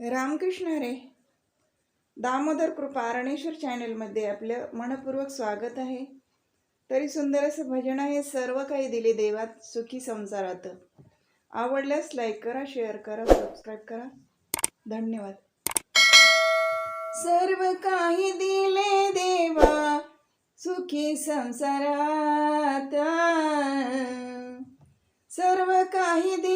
रामकृष्ण हरे दामोदर कृपा अरणेश्वर चॅनलमध्ये आपलं मनपूर्वक स्वागत आहे. तरी सुंदर असं भजन आहे सर्व काही दिले देवात सुखी संसारात. आवडल्यास लाईक करा शेअर करा सबस्क्राईब करा. धन्यवाद. सर्व काही दिले देवा सुखी संसारात. सर्व काही दिले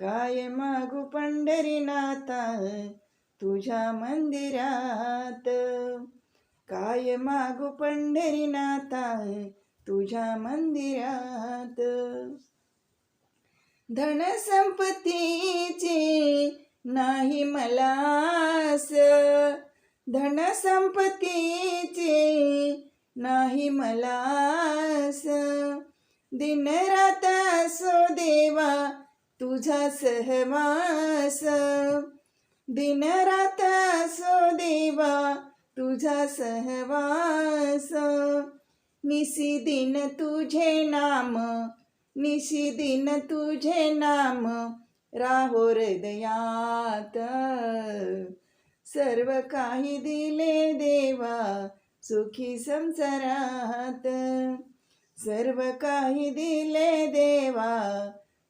काय मागू पंढरीनाथा? तुझ्या मंदिरात. काय मागू पंढरीनाथा? तुझ्या मंदिरात. धनसंपत्तीची नाही मलास. धनसंपत्तीची नाही मलास. दिन रात सो तुझा सहवास, दिन रात सो देवा तुझा सहवास। निसी दिन तुझे नाम, निशी दिन तुझे नाम, राहो हृदयात। सर्व काही दिले देवा, सुखी संसारात। सर्व काही दिले देवा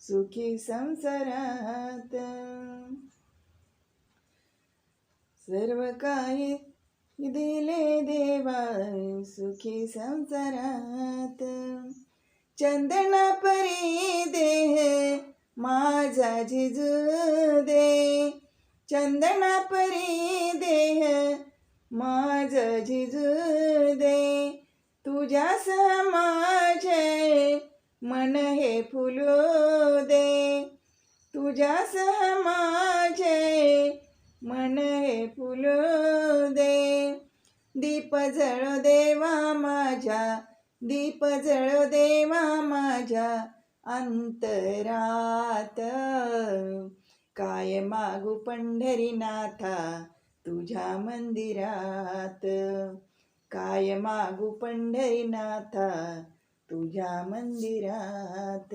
सुखी संसारात. सर्व काही दिले देवा सुखी संसारात. चंदना परी देह माझा जिजू दे. चंदना परी देह माझा जिजू दे. तुझ्या समाज मन हे फुलो तुझ्या माझे मन हे फुलो दे. दीप जळो देवा माझ्या दीप जळो देवा माझ्या अंतरात. काय मागू पंढरीनाथा तुझ्या मंदिरात? काय मागू पंढरीनाथा तुझ्या मंदिरात?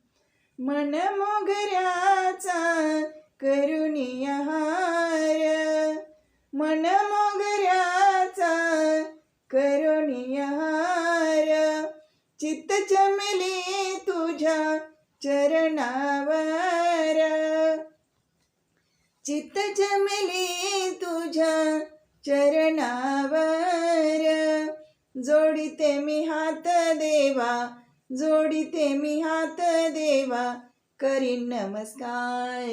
मन मोगऱ्याचा करुणी हार मन मोगऱ्याचा करुणी हार चित्त चमली तुझ्या चरणावर. चित्त चमली तुझ्या चरणावर. जोडिते मी हात देवा जोडिते मी हात देवा करीन नमस्कार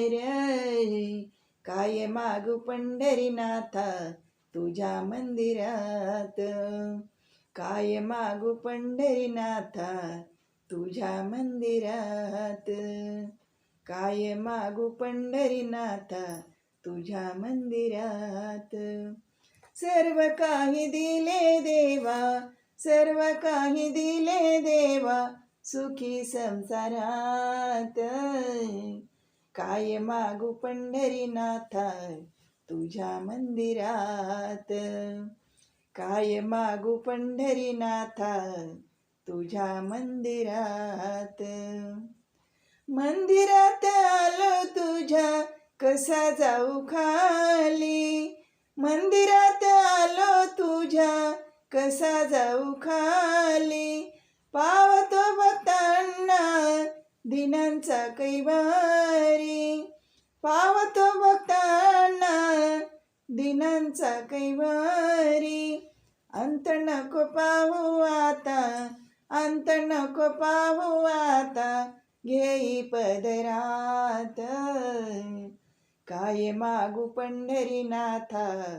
काय मागू पंढरीनाथा तुझ्या मंदिरात. काय मागू पंढरीनाथा तुझ्या मंदिरात. काय मागू पंढरीनाथा तुझ्या मंदिरात. सर्व काही दिले देवा सर्व काही दिले देवा सुखी संसारात. काय मागू पंढरीनाथा तुझ्या मंदिरात. काय मागू पंढरीनाथा तुझ्या मंदिरात. मंदिरात आलो तुझ्या कसा जाऊ खाली? मंदिरात आलो तुझ्या कसा जाऊ खाली? पावतो भक्तांना दिनांचा कैवारी पावतो भक्तांना दिनांचा कैवारी अंत नको पाहू आता अंत नको पाहू आता. घेई पदरात. काय मागू पंढरीनाथा?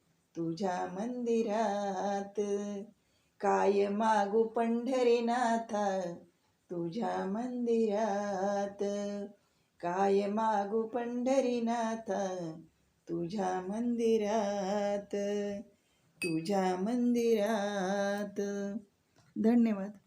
तुझ्या मंदिरात. काय मागू पंढरीनाथा तुझ्या मंदिरात. काय मागू पंढरीनाथा तुझ्या मंदिरात. तुझ्या मंदिरात. धन्यवाद.